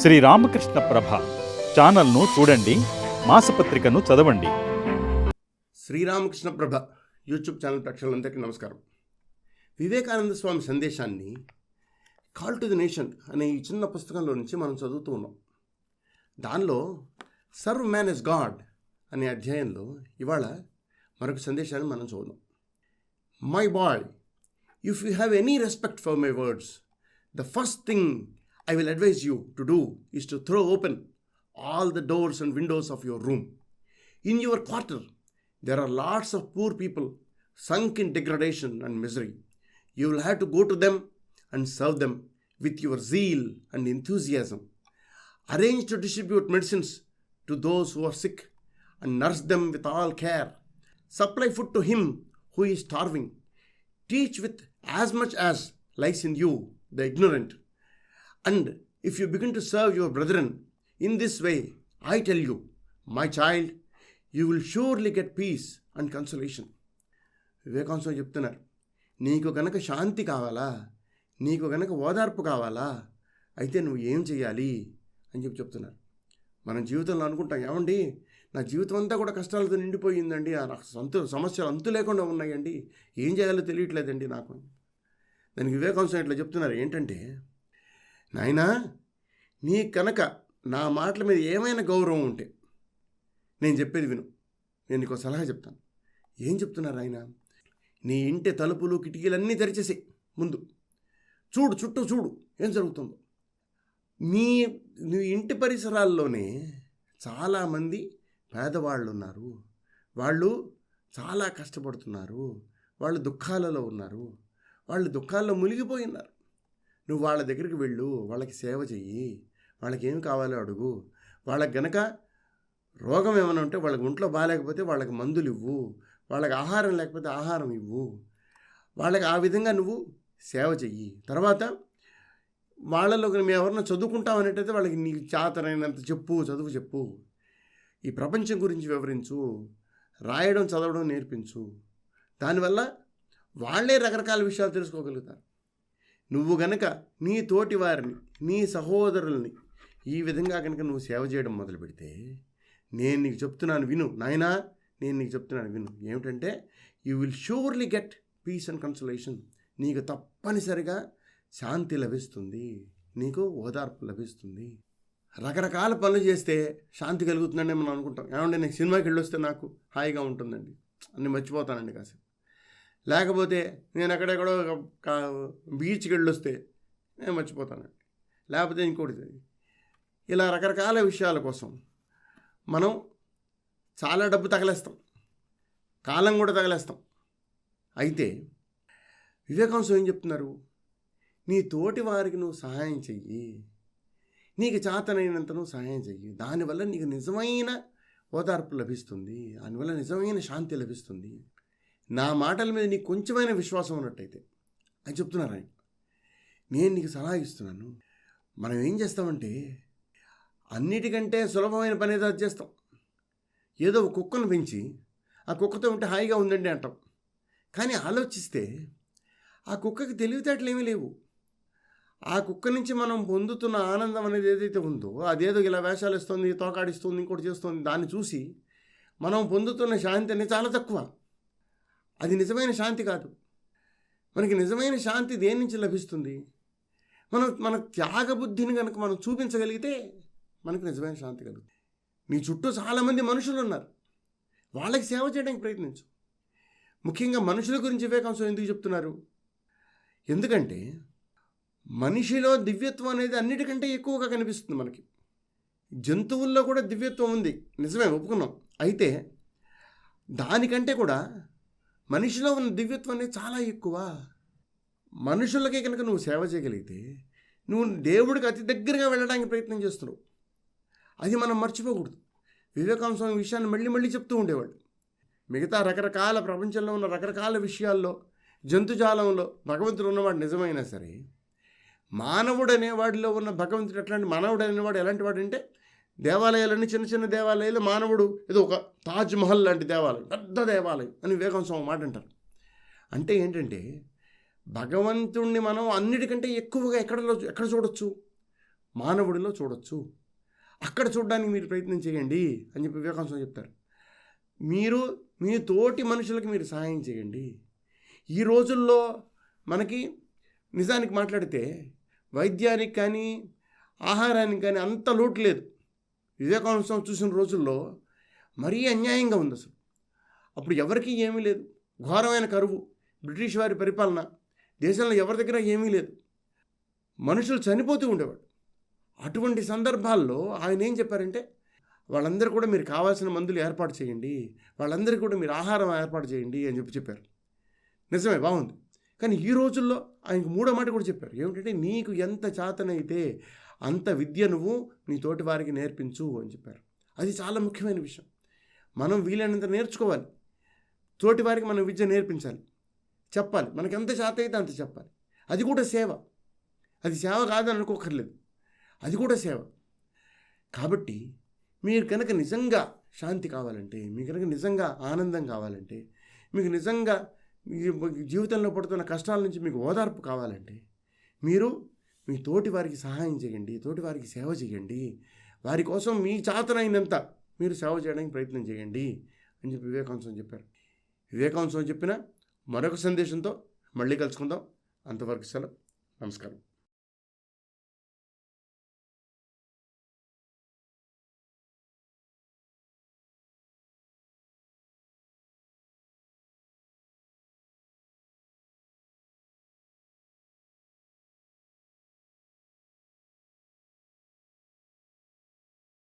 శ్రీ రామకృష్ణ ప్రభ ఛానల్ను చూడండి మాసపత్రికను చదవండి. శ్రీరామకృష్ణ ప్రభ యూట్యూబ్ ఛానల్ ప్రేక్షకులందరికీ నమస్కారం. వివేకానంద స్వామి సందేశాన్ని కాల్ టు ది నేషన్ అనే ఈ చిన్న పుస్తకంలో నుంచి మనం చదువుతూ ఉన్నాం. దానిలో సర్వ్ మ్యాన్ ఇస్ గాడ్ అనే అధ్యాయంలో ఇవాళ మరొక సందేశాన్ని మనం చూద్దాం my boy if you have any respect for my words the first thing I will advise you to do is to throw open all the doors and windows of your room. In your quarter, there are lots of poor people sunk in degradation and misery. You will have to go to them and serve them with your zeal and enthusiasm. Arrange to distribute medicines to those who are sick and nurse them with all care. Supply food to him who is starving. Teach with as much as lies in you, the ignorant, And if you begin to serve your brethren in this way, I tell you, my child, you will surely get peace and consolation వివేకాంశం చెప్తున్నారు. నీకు గనక శాంతి కావాలా? నీకు గనక ఓదార్పు కావాలా? అయితే నువ్వు ఏం చేయాలి అని చెప్పి చెప్తున్నారు. మనం జీవితంలో అనుకుంటాం ఏమండి? నా జీవితం అంతా కూడా కష్టాలతో నిండిపోయిందండి. ఆ నాకు సొంత సమస్యలు అంతు లేకుండా ఉన్నాయండి. ఏం చేయాలో తెలియట్లేదండి నాకు. దానికి వివేకాంశం ఇట్లా చెప్తున్నారు. ఏంటంటే నాయనా నీ కనుక నా మాటల మీద ఏమైనా గౌరవం ఉంటే నేను చెప్పేది విను. నేను నీకు సలహా చెప్తాను. ఏం చెప్తున్నారు ఆయన? నీ ఇంటి తలుపులు కిటికీలన్నీ తెరిచేసి ముందు. చూడు చుట్టూ చూడు ఏం జరుగుతుందో. నీ నీ ఇంటి పరిసరాల్లోనే చాలామంది పేదవాళ్ళు ఉన్నారు వాళ్ళు చాలా కష్టపడుతున్నారు. వాళ్ళు దుఃఖాలలో ఉన్నారు. వాళ్ళు దుఃఖాల్లో మునిగిపోయి ఉన్నారు. నువ్వు వాళ్ళ దగ్గరికి వెళ్ళు వాళ్ళకి సేవ చెయ్యి వాళ్ళకి ఏమి కావాలో అడుగు. వాళ్ళకి గనక రోగం ఏమైనా ఉంటే వాళ్ళకి ఒంట్లో బాగాలేకపోతే వాళ్ళకి మందులు ఇవ్వు వాళ్ళకి ఆహారం లేకపోతే ఆహారం ఇవ్వు. వాళ్ళకి ఆ విధంగా నువ్వు సేవ చెయ్యి. తర్వాత వాళ్ళలో మేము ఎవరన్నా చదువుకుంటామనేటైతే వాళ్ళకి నీకు చాతరైనంత చెప్పు చదువు చెప్పు. ఈ ప్రపంచం గురించి వివరించు రాయడం చదవడం నేర్పించు. దానివల్ల వాళ్ళే రకరకాల విషయాలు తెలుసుకోగలుగుతారు. నువ్వు గనక నీ తోటి వారిని నీ సహోదరుల్ని ఈ విధంగా కనుక నువ్వు సేవ చేయడం మొదలు పెడితే నేను నీకు చెప్తున్నాను విను. నాయనా నేను నీకు చెప్తున్నాను విను. ఏమిటంటే you will surely get peace and consolation నీకు తప్పనిసరిగా శాంతి లభిస్తుంది. నీకు ఓదార్పు లభిస్తుంది. రకరకాల పనులు చేస్తే శాంతి కలుగుతుందని మనం అనుకుంటాం. ఏమంటే నేను సినిమాకి వెళ్ళొస్తే నాకు హాయిగా ఉంటుందండి. అన్నీ మర్చిపోతానండి కాసేపు. లేకపోతే నేను ఎక్కడెక్కడో బీచ్కి వెళ్ళొస్తే నేను మర్చిపోతానండి. లేకపోతే ఇంకోటి ఇలా రకరకాల విషయాల కోసం మనం చాలా డబ్బు తగలేస్తాం. కాలం కూడా తగలేస్తాం. అయితే వివేకాంశం ఏం చెప్తున్నారు? నీ తోటి వారికి నువ్వు సహాయం చెయ్యి. నీకు చేతనైనంత నువ్వు సహాయం చెయ్యి. దానివల్ల నీకు నిజమైన ఓదార్పు లభిస్తుంది. దానివల్ల నిజమైన శాంతి లభిస్తుంది. నా మాటల మీద నీకు కొంచెమైన విశ్వాసం ఉన్నట్టయితే అని చెప్తున్నారు ఆయన. నేను నీకు సలహా ఇస్తున్నాను. మనం ఏం చేస్తామంటే అన్నిటికంటే సులభమైన పని ఏదో అది చేస్తాం. ఏదో ఒక కుక్కను పెంచి ఆ కుక్కతో ఉంటే హాయిగా ఉందండి అంటాం. కానీ ఆలోచిస్తే ఆ కుక్కకి తెలివితేటలు ఏమీ లేవు. ఆ కుక్క నుంచి మనం పొందుతున్న ఆనందం అనేది ఏదైతే ఉందో అదేదో ఇలా వేషాలు ఇస్తుంది తోకాడిస్తుంది ఇంకోటి చేస్తుంది దాన్ని చూసి మనం పొందుతున్న శాంతి అనేది చాలా తక్కువ. అది నిజమైన శాంతి కాదు. మనకి నిజమైన శాంతి దేని నుంచి లభిస్తుంది? మనం మన త్యాగబుద్ధిని కనుక మనం చూపించగలిగితే మనకు నిజమైన శాంతి కలుగుతుంది. నీ చుట్టూ చాలామంది మనుషులు ఉన్నారు. వాళ్ళకి సేవ చేయడానికి ప్రయత్నించు. ముఖ్యంగా మనుషుల గురించి వివేకాంశం ఎందుకు చెప్తున్నారు? ఎందుకంటే మనిషిలో దివ్యత్వం అనేది అన్నిటికంటే ఎక్కువగా కనిపిస్తుంది మనకి. జంతువుల్లో కూడా దివ్యత్వం ఉంది. నిజమే ఒప్పుకున్నాం. అయితే దానికంటే కూడా మనిషిలో ఉన్న దివ్యత్వం అనేది చాలా ఎక్కువ. మనుషులకే కనుక నువ్వు సేవ చేయగలిగితే నువ్వు దేవుడికి అతి దగ్గరగా వెళ్ళడానికి ప్రయత్నం చేస్తున్నావు. అది మనం మర్చిపోకూడదు. వివేకానంద స్వామి విషయాన్ని మళ్ళీ మళ్ళీ చెప్తూ ఉండేవాడు. మిగతా రకరకాల ప్రపంచంలో ఉన్న రకరకాల విషయాల్లో జంతుజాలంలో భగవంతుడు ఉన్నవాడు నిజమైనా సరే మానవుడు అనేవాడిలో ఉన్న భగవంతుడు ఎట్లాంటి మానవుడు అనేవాడు ఎలాంటి వాడు అంటే దేవాలయాలన్నీ చిన్న చిన్న దేవాలయాలు మానవుడు ఏదో ఒక తాజ్ మహల్ లాంటి దేవాలయం పెద్ద దేవాలయం అని వివేకానంద స్వామి మాట అంటారు. అంటే ఏంటంటే భగవంతుణ్ణి మనం అన్నిటికంటే ఎక్కువగా ఎక్కడ ఎక్కడ చూడొచ్చు? మానవుడిలో చూడొచ్చు. అక్కడ చూడడానికి మీరు ప్రయత్నం చేయండి అని చెప్పి వివేకాంస్వామి చెప్తారు. మీరు మీ తోటి మనుషులకు మీరు సహాయం చేయండి. ఈ రోజుల్లో మనకి నిజానికి మాట్లాడితే వైద్యానికి కానీ ఆహారానికి కానీ అంత లోటు లేదు. వివేకానంద స్వామి చూసిన రోజుల్లో మరీ అన్యాయంగా ఉంది అసలు. అప్పుడు ఎవరికీ ఏమీ లేదు. ఘోరమైన కరువు బ్రిటిష్ వారి పరిపాలన దేశంలో ఎవరి దగ్గర ఏమీ లేదు. మనుషులు చనిపోతూ ఉండేవాడు అటువంటి సందర్భాల్లో ఆయన ఏం చెప్పారంటే వాళ్ళందరూ కూడా మీరు కావాల్సిన మందులు ఏర్పాటు చేయండి వాళ్ళందరికీ కూడా మీరు ఆహారం ఏర్పాటు చేయండి అని చెప్పి చెప్పారు. నిజమే బాగుంది. కానీ ఈ రోజుల్లో ఆయనకు మూడో మాట కూడా చెప్పారు. ఏమిటంటే నీకు ఎంత చేతనైతే అంత విద్య నువ్వు నీ తోటి వారికి నేర్పించు అని చెప్పారు. అది చాలా ముఖ్యమైన విషయం. మనం వీలైనంత నేర్చుకోవాలి. తోటి వారికి మనం విద్య నేర్పించాలి. చెప్పాలి. మనకి ఎంత చేత అయితే అంత చెప్పాలి. అది కూడా సేవ. అది సేవ కాదని అనుకోకర్లేదు. అది కూడా సేవ. కాబట్టి మీరు కనుక నిజంగా శాంతి కావాలంటే మీకు కనుక నిజంగా ఆనందం కావాలంటే మీకు నిజంగా జీవితంలో పడుతున్న కష్టాల నుంచి మీకు ఓదార్పు కావాలంటే మీరు మీ తోటి వారికి సహాయం చేయండి తోటి వారికి సేవ చేయండి. వారి కోసం మీ చాతనైనంత మీరు సేవ చేయడానికి ప్రయత్నం చేయండి అని చెప్పి వివేకాంశం చెప్పారు. వివేకాంశం స్వామి చెప్పిన మరొక సందేశంతో మళ్ళీ కలుసుకుందాం. అంతవరకు సెలవు. నమస్కారం.